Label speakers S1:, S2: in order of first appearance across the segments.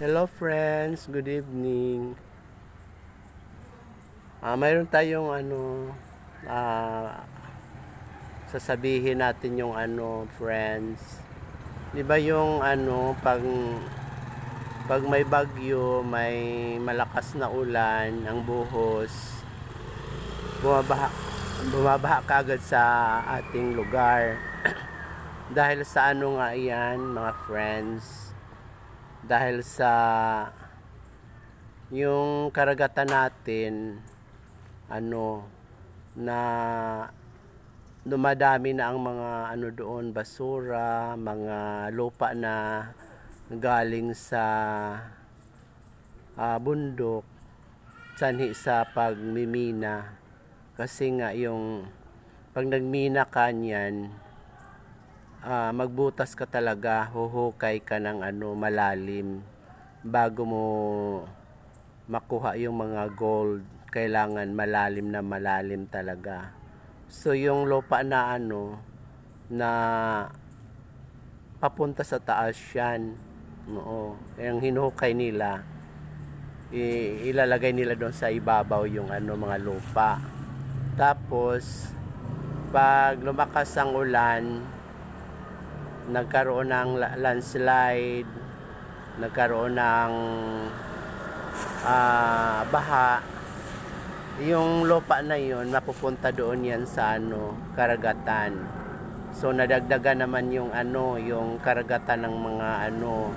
S1: Hello friends, good evening. Ah, mayroon tayong ano ah sasabihin natin yung ano friends. 'Di ba yung ano pag pag may bagyo, may malakas na ulan, ang buhos bumabaha bumabaha kagad sa ating lugar. Dahil sa ano nga iyan, mga friends? Dahil sa yung karagatan natin ano na dumadami na ang mga ano doon basura, mga lupa na galing sa ah, bundok sanhi sa pagmimina. Kasi nga yung pag nagmina ka ah, magbutas ka talaga huhukay ka ng ano malalim bago mo makuha yung mga gold. Kailangan malalim na malalim talaga. So yung lupa na ano na papunta sa taas yan oo yung hinuhukay nila ilalagay nila doon sa ibabaw yung ano mga lupa. Tapos pag lumakas ang ulan nagkaroon ng la- landslide nagkaroon ng ah, baha. Yung lupa na yun mapupunta doon yan sa ano karagatan. So nadagdagan naman yung ano yung karagatan ng mga ano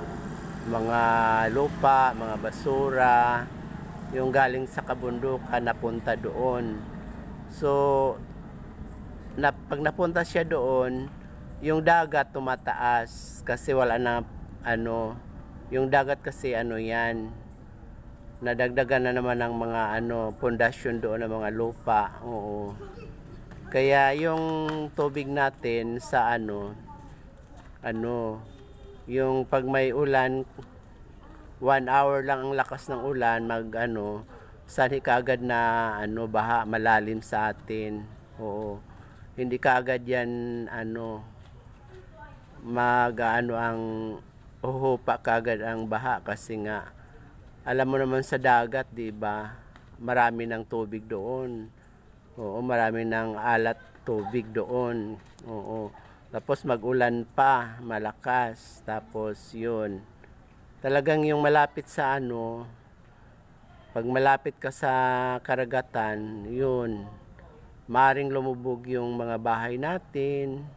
S1: mga lupa mga basura. Yung galing sa kabundukan napunta doon. So na, pag napunta siya doon yung dagat tumataas kasi wala na ano yung dagat kasi ano yan nadagdagan na naman ng mga ano pundasyon doon ng mga lupa oo. Kaya yung tubig natin sa ano ano yung pag may ulan one hour lang ang lakas ng ulan mag ano sanhi kaagad na ano baha malalim sa atin oo. Hindi kaagad yan ano mag ano ang uhupa kagad ang baha kasi nga alam mo naman sa dagat, 'di ba? Marami ng tubig doon. Oo, marami ng alat tubig doon. Oo. Tapos magulan pa, malakas. Tapos 'yun. Talagang yung malapit sa ano, pag malapit ka sa karagatan, 'yun. Maring lumubog yung mga bahay natin.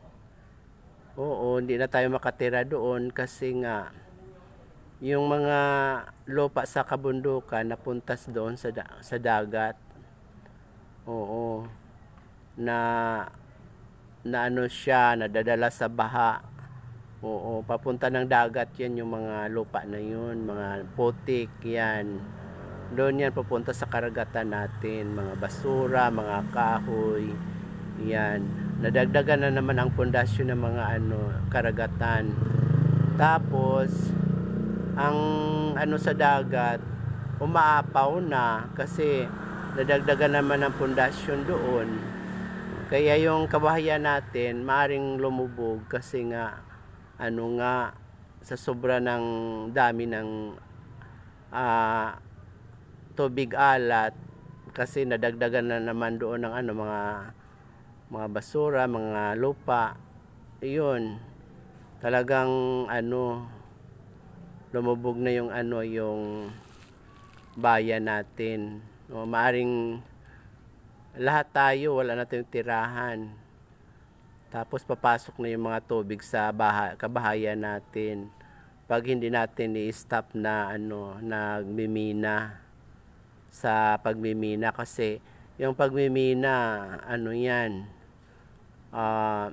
S1: Oo, hindi na tayo makatira doon kasi nga yung mga lupa sa kabundukan napuntas doon sa da- sa dagat. Oo. Na na ano siya, nadadala sa baha. Oo, papunta ng dagat 'yan yung mga lupa na 'yun, mga putik 'yan. Doon 'yan papunta sa karagatan natin, mga basura, mga kahoy. 'Yan. Nadagdagan na naman ang pundasyon ng mga ano, karagatan. Tapos ang ano sa dagat umaapaw na kasi nadagdagan naman ang pundasyon doon kaya yung kabahayan natin maaring lumubog kasi nga ano nga sa sobra ng dami ng ah, tubig alat kasi nadagdagan na naman doon ng ano mga mga basura, mga lupa. Iyon. Talagang ano lumubog na yung ano yung bayan natin. O, maaring lahat tayo wala na tayong tirahan. Tapos papasok na yung mga tubig sa baha, kabahayan natin. Pag hindi natin i-stop na ano nagmimina sa pagmimina kasi yung pagmimina ano yan ah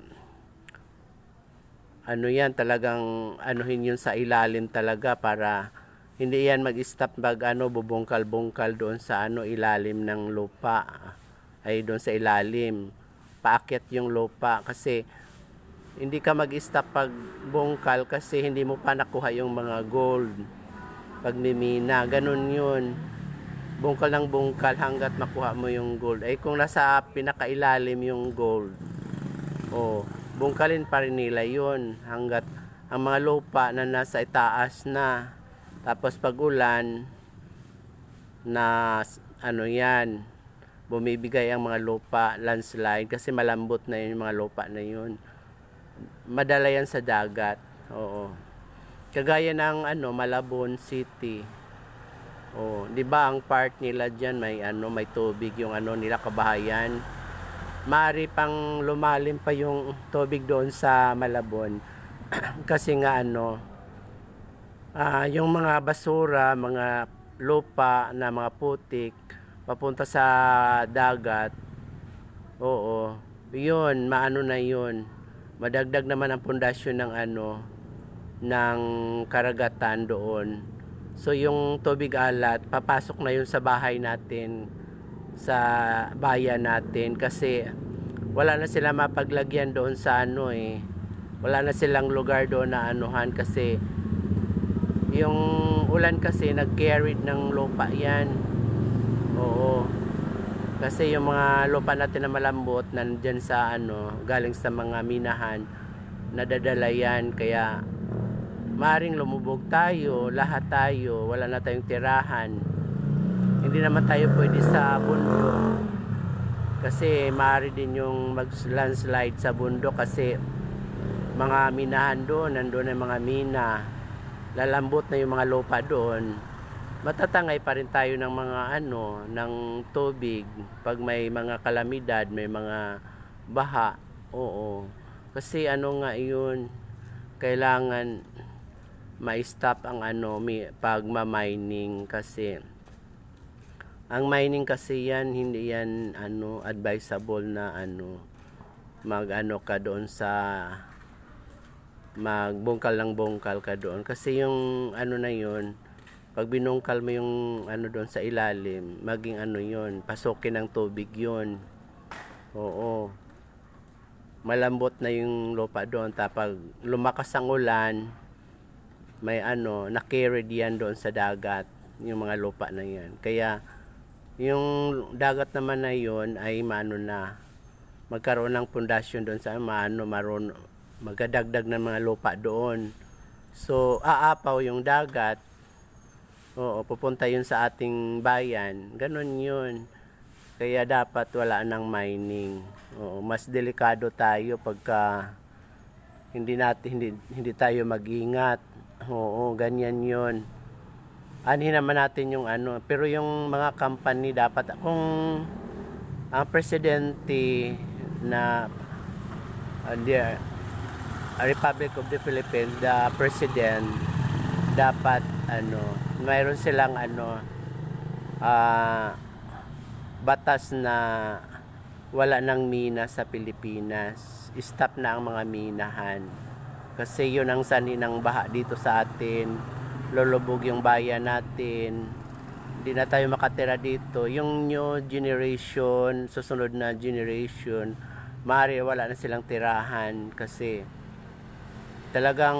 S1: ano yan talagang anuhin yun sa ilalim talaga para hindi yan mag-stop mag ano bubungkal-bungkal doon sa ano ilalim ng lupa. Ay doon sa ilalim. Paakyat yung lupa kasi hindi ka mag-stop pag bungkal kasi hindi mo pa nakuha yung mga gold pagmimina. Ganun yun. Bungkal ng bungkal hanggat makuha mo yung gold. Ay kung nasa pinakailalim yung gold oh bungkalin pa rin nila yun hanggat ang mga lupa na nasa itaas na Tapos pag ulan, na ano yan, bumibigay ang mga lupa, landslide, kasi malambot na yun yung mga lupa na yun. Madala yan sa dagat. Oo. Kagaya ng ano, Malabon City. Oh, 'di ba ang part nila diyan may ano, may tubig yung ano nila kabahayan. Mari pang lumalim pa yung tubig doon sa Malabon. Kasi nga ano, ah, yung mga basura, mga lupa na mga putik papunta sa dagat. Oo. 'Yun, maano na 'yun. Madagdag naman ang pundasyon ng ano ng karagatan doon. So yung tubig alat, papasok na yun sa bahay natin, sa bayan natin kasi wala na sila mapaglagyan doon sa ano eh. Wala na silang lugar doon na anuhan kasi yung ulan kasi nag-carried ng lupa yan. Oo. Kasi yung mga lupa natin na malambot nandyan sa ano, galing sa mga minahan, nadadala yan kaya maring lumubog tayo, lahat tayo, wala na tayong tirahan. Hindi naman tayo pwede sa bundok. Kasi maaari din yung mag-landslide sa bundok kasi mga minahan doon, nandun ang mga mina. Lalambot na yung mga lupa doon. Matatangay pa rin tayo ng mga ano, ng tubig pag may mga kalamidad, may mga baha. Oo. Kasi ano nga yun, kailangan ma-stop ang ano mi pagma-mining kasi ang mining kasi yan hindi yan ano advisable na ano mag ano ka doon sa magbungkal lang bungkal ka doon. Kasi yung ano na yun pag binungkal mo yung ano doon sa ilalim maging ano yun pasukin ng tubig yun. Oo. Malambot na yung lupa doon tapos lumakas ang ulan may ano, na-carried yan doon sa dagat, yung mga lupa na yan. Kaya, yung dagat naman na yun ay maano na, magkaroon ng pundasyon doon sa maano, maroon, magdadagdag ng mga lupa doon. So, aapaw yung dagat, oo, pupunta yun sa ating bayan, ganun yun. Kaya dapat wala nang mining. Oo, mas delikado tayo pagka hindi natin hindi, hindi tayo mag-ingat. Oo, ganyan 'yon. Anhin naman natin yung ano, pero yung mga company dapat kung ang presidente na uh, the uh, Republic of the Philippines, the president dapat ano, mayroon silang ano ah batas na wala nang mina sa Pilipinas. Stop na ang mga minahan. Kasi yun ang sani ng baha dito sa atin. Lulubog yung bayan natin. Hindi na tayo makatira dito. Yung new generation, susunod na generation, maaari wala na silang tirahan kasi talagang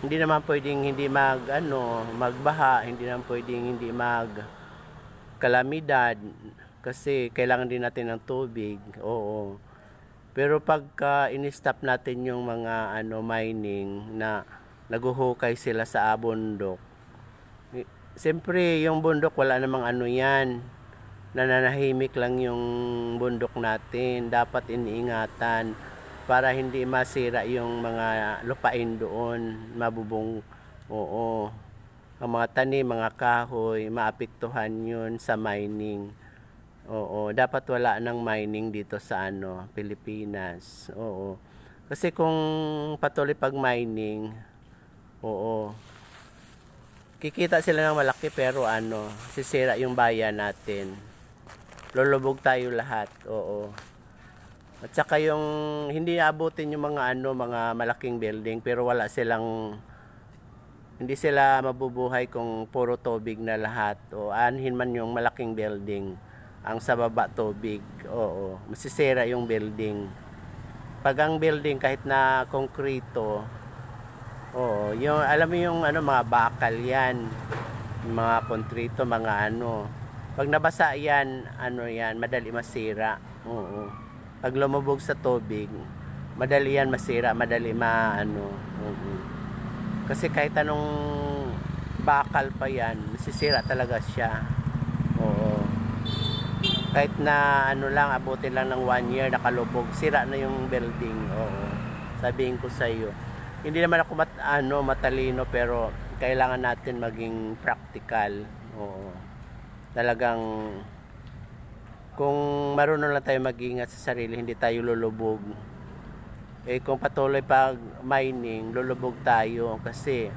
S1: hindi naman pwedeng hindi mag ano, magbaha, hindi naman pwedeng hindi mag kalamidad kasi kailangan din natin ng tubig. Oo. Pero pagka in-stop natin yung mga ano mining na naguhukay sila sa bundok. Siyempre, yung bundok wala namang ano 'yan. Nananahimik lang yung bundok natin. Dapat iniingatan para hindi masira yung mga lupain doon, mabubong oo. Ang mga tanim, mga kahoy, maapektuhan yun sa mining. Oo, dapat wala ng mining dito sa ano, Pilipinas. Oo. Kasi kung patuloy pag mining. Kikita sila ng malaki pero ano, sisira yung bayan natin. Lulubog tayo lahat. Oo. At saka yung hindi abutin yung mga ano, mga malaking building pero wala silang hindi sila mabubuhay kung puro tubig na lahat o anhin man yung malaking building ang sa baba tubig oo masisira yung building pag ang building kahit na konkrito oo yung alam mo yung ano mga bakal yan mga konkrito mga ano pag nabasa yan ano yan madali masira oo pag lumubog sa tubig madali yan masira madali ma ano oo kasi kahit anong bakal pa yan, sisira talaga siya. Oo. Kahit na ano lang, abutin lang ng one year, nakalubog, sira na yung building. Oo. Sabihin ko sa iyo. Hindi naman ako mat, ano, matalino, pero kailangan natin maging practical. Oo. Talagang kung marunong lang tayo mag-ingat sa sarili, hindi tayo lulubog. Eh kung patuloy pag mining, lulubog tayo kasi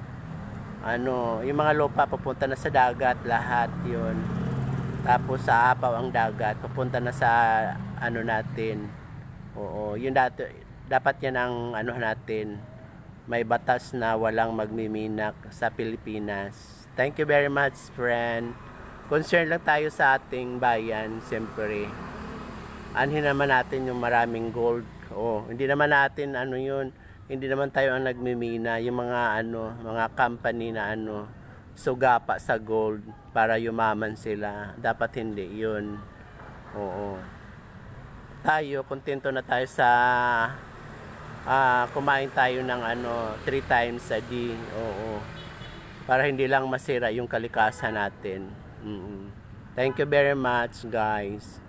S1: ano, yung mga lupa papunta na sa dagat lahat 'yon. Tapos sa apaw ang dagat, papunta na sa ano natin. Oo, yun dati, dapat yan ang ano natin. May batas na walang magmiminak sa Pilipinas. Thank you very much, friend. Concern lang tayo sa ating bayan, siyempre. Anhin naman natin yung maraming gold. Oh, hindi naman natin ano yun, hindi naman tayo ang nagmimina, yung mga ano, mga company na ano, sugapa sa gold para yumaman sila. Dapat hindi yun. Oo. Tayo, kontento na tayo sa ah, kumain tayo ng ano, three times a day. Oo. Para hindi lang masira yung kalikasan natin. Mm. Thank you very much, guys.